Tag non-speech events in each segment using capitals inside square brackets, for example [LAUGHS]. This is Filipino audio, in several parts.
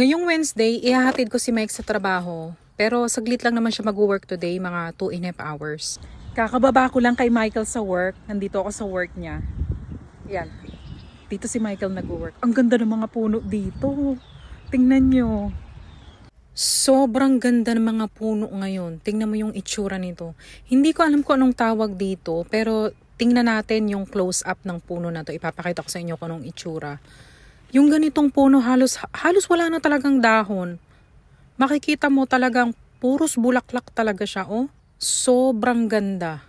Ngayong Wednesday, ihahatid ko si Mike sa trabaho. Pero saglit lang naman siya mag-work today, mga 2 and a half hours. Kakababa ko lang kay Michael sa work. Nandito ako sa work niya. Yan. Dito si Michael nag-work. Ang ganda ng mga puno dito. Tingnan nyo. Sobrang ganda ng mga puno ngayon. Tingnan mo yung itsura nito. Hindi ko alam kung anong tawag dito, pero tingnan natin yung close-up ng puno na to. Ipapakita ko sa inyo kung anong itsura. Yung ganitong puno, halos, halos wala na talagang dahon. Makikita mo talagang puros bulaklak talaga siya, oh. Sobrang ganda.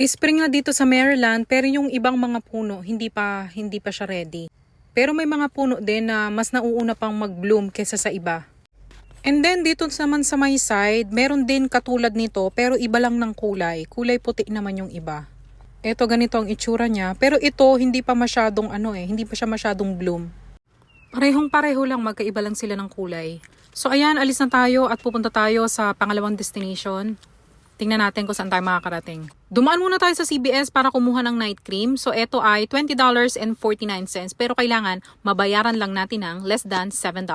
Spring nga dito sa Maryland, pero yung ibang mga puno, hindi pa, hindi pa siya ready. Pero may mga puno din na mas nauuna pang mag-bloom kesa sa iba. And then dito naman sa my side, meron din katulad nito pero iba lang ng kulay. Kulay puti naman yung iba. Ito ganito ang itsura niya. Pero ito hindi pa masyadong ano eh, hindi pa siya masyadong bloom. Parehong pareho lang, magkaiba lang sila ng kulay. So ayan, alis na tayo at pupunta tayo sa pangalawang destination. Tingnan natin kung saan tayo makakarating. Dumaan muna tayo sa CBS para kumuha ng night cream. So ito ay $20.49 pero kailangan mabayaran lang natin ng less than $7.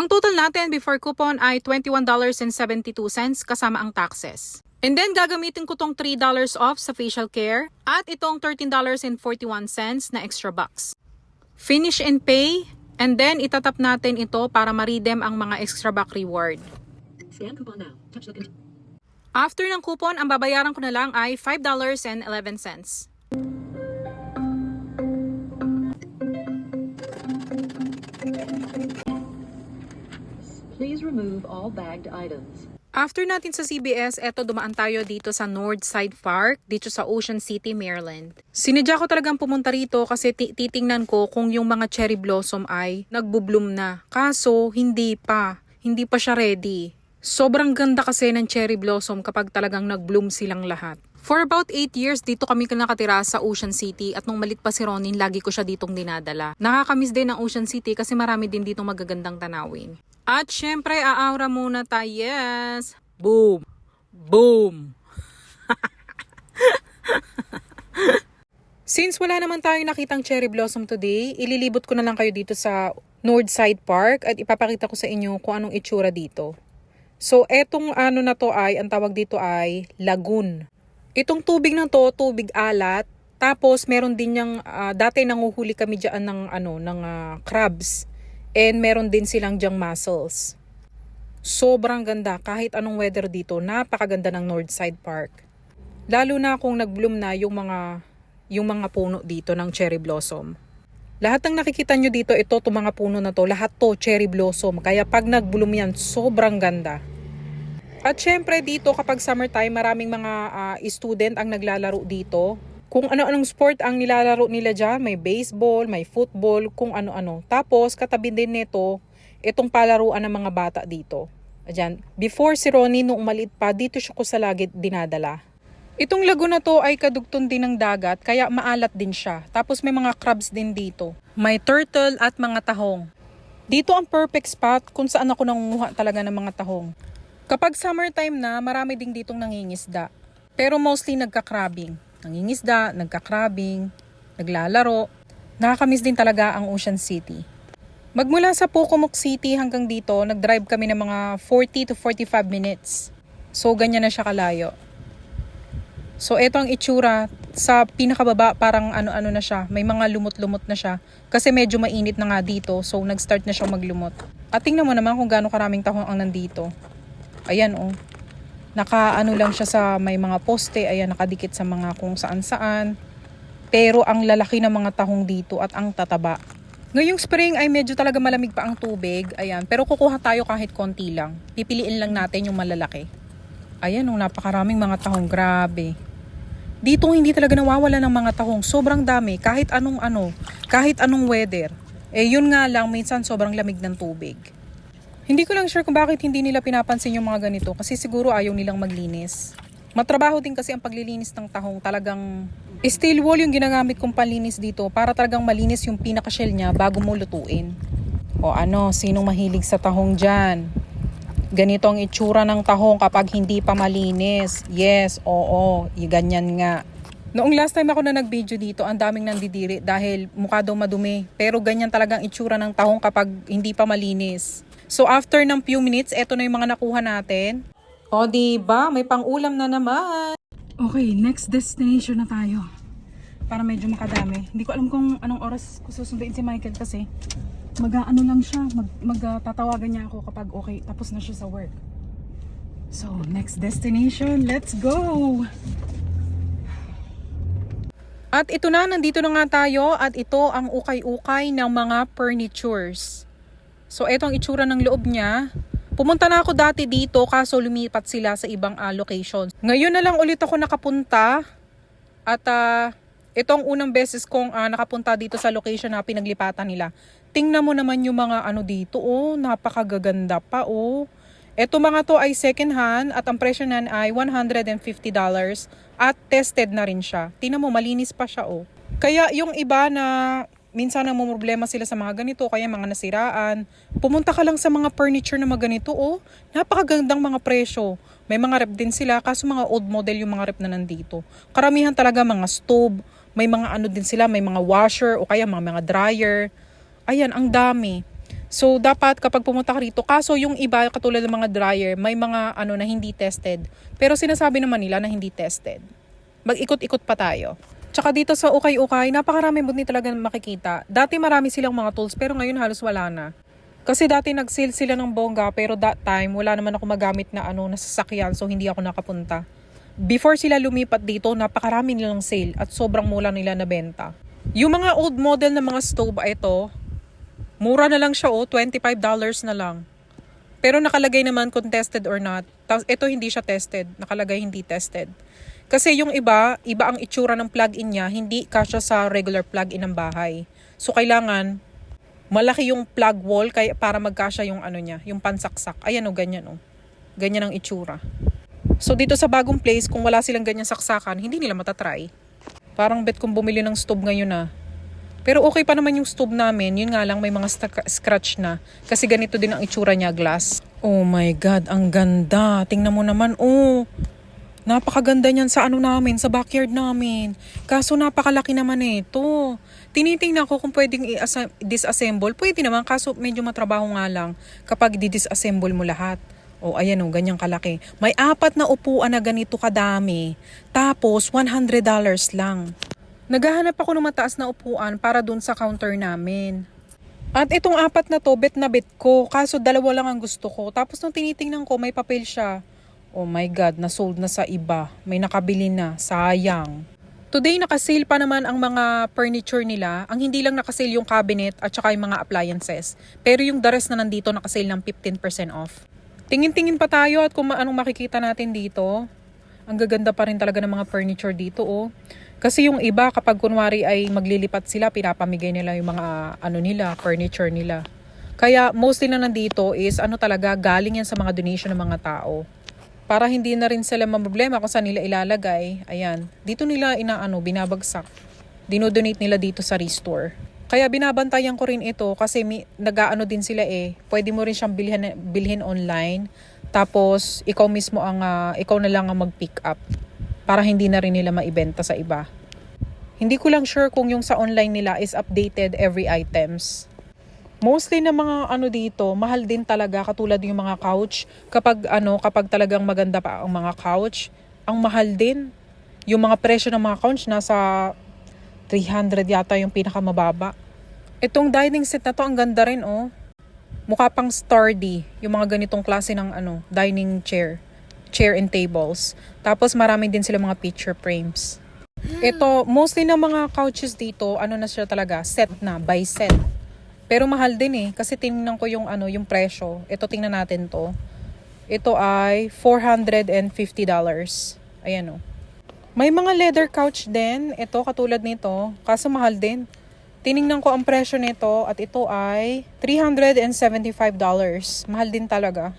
Ang total natin before coupon ay $21.72 kasama ang taxes. And then gagamitin ko tong $3 off sa facial care at itong $13.41 na extra bucks. Finish and pay and then itatap natin ito para ma-redeem ang mga extra buck reward. Scan coupon now. Touch the After ng coupon, ang babayaran ko na lang ay $5.11. Please remove all bagged items. After natin sa CBS, eto dumaan tayo dito sa Northside Park, dito sa Ocean City, Maryland. Sinadya ko talagang pumunta rito kasi ti- titingnan ko kung yung mga cherry blossom ay nagbubloom na. Kaso, hindi pa. Hindi pa siya ready. Sobrang ganda kasi ng cherry blossom kapag talagang nagbloom silang lahat. For about 8 years, dito kami nakatira sa Ocean City at nung malit pa si Ronin, lagi ko siya ditong dinadala. Nakakamiss din ng Ocean City kasi marami din ditong magagandang tanawin. At syempre, aaura muna tayo. Yes! Boom! Boom! [LAUGHS] Since wala naman tayong nakitang cherry blossom today, ililibot ko na lang kayo dito sa Northside Park at ipapakita ko sa inyo kung anong itsura dito. So, etong ano na to ay, ang tawag dito ay lagoon. Itong tubig na to, tubig alat. Tapos, meron din yung, ah, dati nanguhuli kami dyan ng, ano, ng ah, crabs. And meron din silang dyang mussels. Sobrang ganda. Kahit anong weather dito, napakaganda ng Northside Park. Lalo na kung nag-bloom na yung mga, yung mga puno dito ng cherry blossom. Lahat ng nakikita nyo dito, ito, itong mga puno na to, lahat to cherry blossom. Kaya pag nag-bloom yan, sobrang ganda. At syempre dito kapag summertime, maraming mga ah, student ang naglalaro dito. Kung ano-anong sport ang nilalaro nila dyan, may baseball, may football, kung ano-ano. Tapos katabi din nito, itong palaruan ng mga bata dito. Ayan. Before si Ronnie, nung maliit pa, dito siya ko sa lagi dinadala. Itong lago na to ay kadugtong din ng dagat, kaya maalat din siya. Tapos may mga crabs din dito. May turtle at mga tahong. Dito ang perfect spot kung saan ako nangunguha talaga ng mga tahong. Kapag summertime na, marami ding ditong nangingisda. Pero mostly nagka-crabbing. Nangingisda, nagka-crabbing, naglalaro. Nakakamiss din talaga ang Ocean City. Magmula sa Pocomoke City hanggang dito, nag-drive kami ng mga 40 to 45 minutes. So, ganyan na siya kalayo. So, eto ang itsura. Sa pinakababa, parang ano-ano na siya. May mga lumot-lumot na siya. Kasi medyo mainit na nga dito. So, nag-start na siyang maglumot. At tingnan mo naman kung gaano karaming tahong ang nandito. Ayan, oh. Naka-ano lang siya sa may mga poste. Ayan, nakadikit sa mga kung saan-saan. Pero ang lalaki ng mga tahong dito at ang tataba. Ngayong spring ay medyo talaga malamig pa ang tubig. Ayan, pero kukuha tayo kahit konti lang. Pipiliin lang natin yung malalaki. Ayan, oh, napakaraming mga tahong. Grabe. Dito hindi talaga nawawala ng mga tahong. Sobrang dami. Kahit anong ano. Kahit anong weather. Eh yun nga lang, minsan sobrang lamig ng tubig. Hindi ko lang sure kung bakit hindi nila pinapansin yung mga ganito. Kasi siguro ayaw nilang maglinis. Matrabaho din kasi ang paglilinis ng tahong. Talagang steel wool yung ginagamit kong panlinis dito para talagang malinis yung pinaka-shell niya bago mo lutuin. O ano, sinong mahilig sa tahong dyan? Ganito ang itsura ng tahong kapag hindi pa malinis. Yes, oo, ganyan nga. Noong last time ako na nag-video dito, ang daming nandidiri dahil mukha daw madumi. Pero ganyan talagang itsura ng tahong kapag hindi pa malinis. So after ng few minutes, eto na yung mga nakuha natin. O di ba, may pang-ulam na naman. Okay, next destination na tayo. Para medyo makadami. Hindi ko alam kung anong oras ko susunduin si Michael kasi mag-ano lang siya, mag, magtatawagan niya ako kapag okay, tapos na siya sa work. So, next destination, let's go! At ito na, nandito na nga tayo at ito ang ukay-ukay ng mga furnitures. So, ito ang itsura ng loob niya. Pumunta na ako dati dito kaso lumipat sila sa ibang ah, locations. Ngayon na lang ulit ako nakapunta at ah, ito ang unang beses kong ah, nakapunta dito sa location na pinaglipatan nila. Tingnan mo naman yung mga ano dito, oh, napakagaganda pa, oh. Ito mga to ay second hand at ang presyo nan ay $150 at tested na rin siya. Tingnan mo, malinis pa siya, oh. Kaya yung iba na minsan ang problema sila sa mga ganito, kaya mga nasiraan, pumunta ka lang sa mga furniture na mga ganito, oh. Napakagandang mga presyo. May mga rep din sila, kaso mga old model yung mga rep na nandito. Karamihan talaga mga stove, may mga ano din sila, may mga washer o kaya mga, mga dryer. Ayan, ang dami. So, dapat kapag pumunta ka rito, kaso yung iba, katulad ng mga dryer, may mga ano na hindi tested. Pero sinasabi naman nila na hindi tested. Mag-ikot-ikot pa tayo. Tsaka dito sa ukay-ukay, napakarami mo din talaga makikita. Dati marami silang mga tools, pero ngayon halos wala na. Kasi dati nag-sale sila ng bongga, pero that time, wala naman ako magamit na ano, na sasakyan, so hindi ako nakapunta. Before sila lumipat dito, napakarami nilang sale at sobrang mura nila na benta. Yung mga old model na mga stove, ito, Mura na lang siya oh, $25 na lang. Pero nakalagay naman kung tested or not. Tapos ito hindi siya tested, nakalagay hindi tested. Kasi yung iba, iba ang itsura ng plug-in niya, hindi kasya sa regular plug-in ng bahay. So kailangan malaki yung plug wall kaya para magkasya yung ano niya, yung pansaksak. Ayan oh, ganyan oh. Ganyan ang itsura. So dito sa bagong place, kung wala silang ganyan saksakan, hindi nila matatry. Parang bet kung bumili ng stove ngayon na. Pero okay pa naman yung stove namin. Yun nga lang may mga scratch na. Kasi ganito din ang itsura niya, glass. Oh my God, ang ganda. Tingnan mo naman, oh. Napakaganda niyan sa ano namin, sa backyard namin. Kaso napakalaki naman ito. Tinitingnan ko kung pwedeng i-asa- disassemble. Pwede naman, kaso medyo matrabaho nga lang kapag di-disassemble mo lahat. O ayan o, ganyang kalaki. May apat na upuan na ganito kadami. Tapos, $100 lang. Naghahanap ako ng mataas na upuan para dun sa counter namin. At itong apat na to, bet na bet ko. Kaso dalawa lang ang gusto ko. Tapos nung tinitingnan ko, may papel siya. Oh my God, nasold na sa iba. May nakabili na. Sayang. Today, nakasale pa naman ang mga furniture nila. Ang hindi lang nakasale yung cabinet at saka yung mga appliances. Pero yung rest na nandito, nakasale ng 15% off. Tingin-tingin pa tayo at kung anong makikita natin dito. Ang gaganda pa rin talaga ng mga furniture dito, oh. Kasi yung iba, kapag kunwari ay maglilipat sila, pinapamigay nila yung mga ano nila, furniture nila. Kaya mostly na nandito is ano talaga, galing yan sa mga donation ng mga tao. Para hindi na rin sila problema kung saan nila ilalagay. Ayan, dito nila inaano, binabagsak. Dinodonate nila dito sa restore. Kaya binabantayan ko rin ito kasi nag-aano din sila eh. Pwede mo rin siyang bilhin, bilhin online. Tapos, ikaw mismo ang, ah, ikaw na lang ang mag-pick up para hindi na rin nila maibenta sa iba. Hindi ko lang sure kung yung sa online nila is updated every items. Mostly na mga ano dito, mahal din talaga katulad yung mga couch. Kapag ano, kapag talagang maganda pa ang mga couch, ang mahal din. Yung mga presyo ng mga couch nasa 300 yata yung pinakamababa. Itong dining set na to ang ganda rin oh. Mukha pang sturdy yung mga ganitong klase ng ano, dining chair chair and tables. Tapos marami din sila mga picture frames. Ito, mostly ng mga couches dito, ano na siya talaga, set na, by set. Pero mahal din eh, kasi tingnan ko yung ano, yung presyo. Ito tingnan natin to. Ito ay $450. Ayan oh. May mga leather couch din. Ito, katulad nito. Kaso mahal din. Tiningnan ko ang presyo nito at ito ay $375. Mahal din talaga.